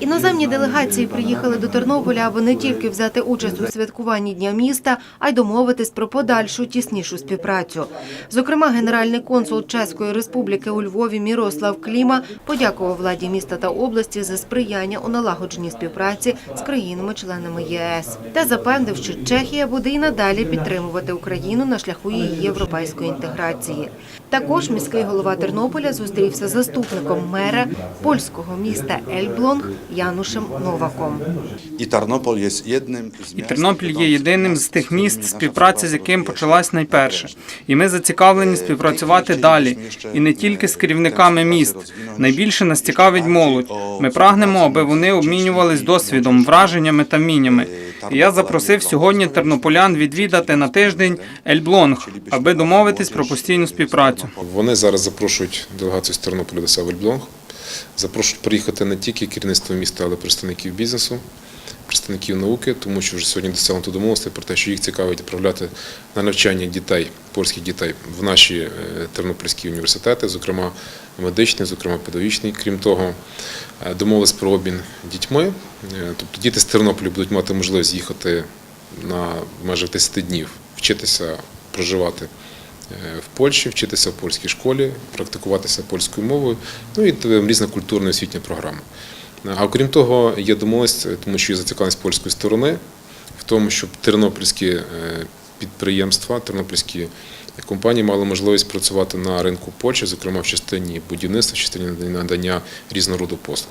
Іноземні делегації приїхали до Тернополя, аби не тільки взяти участь у святкуванні Дня міста, а й домовитись про подальшу тіснішу співпрацю. Зокрема, генеральний консул Чеської республіки у Львові Мірослав Кліма подякував владі міста та області за сприяння у налагодженні співпраці з країнами-членами ЄС та запевнив, що Чехія буде і надалі підтримувати Україну на шляху її європейської інтеграції. Також міський голова Тернополя зустрівся з заступником мера польського міста Ельблонг Янушем Новаком. І Тернопіль є єдним з І Тернопіль є єдиним з тих міст, співпраця з яким почалась найперше. І ми зацікавлені співпрацювати далі. І не тільки з керівниками міст. Найбільше нас цікавить молодь. Ми прагнемо, аби вони обмінювались досвідом, враженнями та вміннями. І я запросив сьогодні тернополян відвідати на тиждень Ельблонг, аби домовитись про постійну співпрацю. Вони зараз запрошують делегацію з Тернополя до себе в Ельблонг. Запрошують приїхати не тільки керівництво міста, але й представників бізнесу, представників науки, тому що вже сьогодні досягнуто домовленості про те, що їх цікавить відправляти на навчання дітей, польських дітей в наші е, тернопільські університети, зокрема медичний, зокрема педагогічний. Крім того, е, домовились про обмін дітьми. Е, Тобто діти з Тернополя будуть мати можливість їхати на майже 10 днів, вчитися проживати в Польщі, вчитися в польській школі, практикуватися польською мовою, ну і т- різна культурна і освітня програма. А окрім того, є домовленість, е, тому що є зацікавленість польської сторони в тому, щоб тернопільські е, підприємства, тернопільські компанії мали можливість працювати на ринку Польщі, зокрема в частині будівництва, в частині надання різного роду послуг.